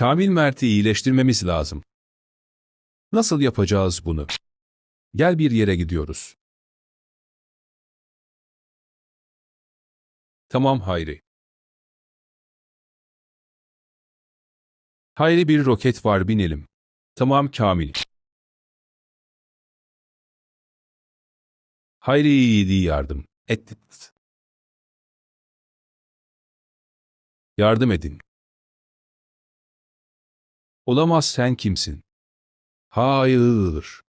Kamil Mert'i iyileştirmemiz lazım. Nasıl yapacağız bunu? Gel bir yere gidiyoruz. Tamam Hayri. Hayri bir roket var binelim. Tamam Kamil. Hayri iyiydi yardım. Et. Yardım edin. Olamaz sen kimsin? Hayır.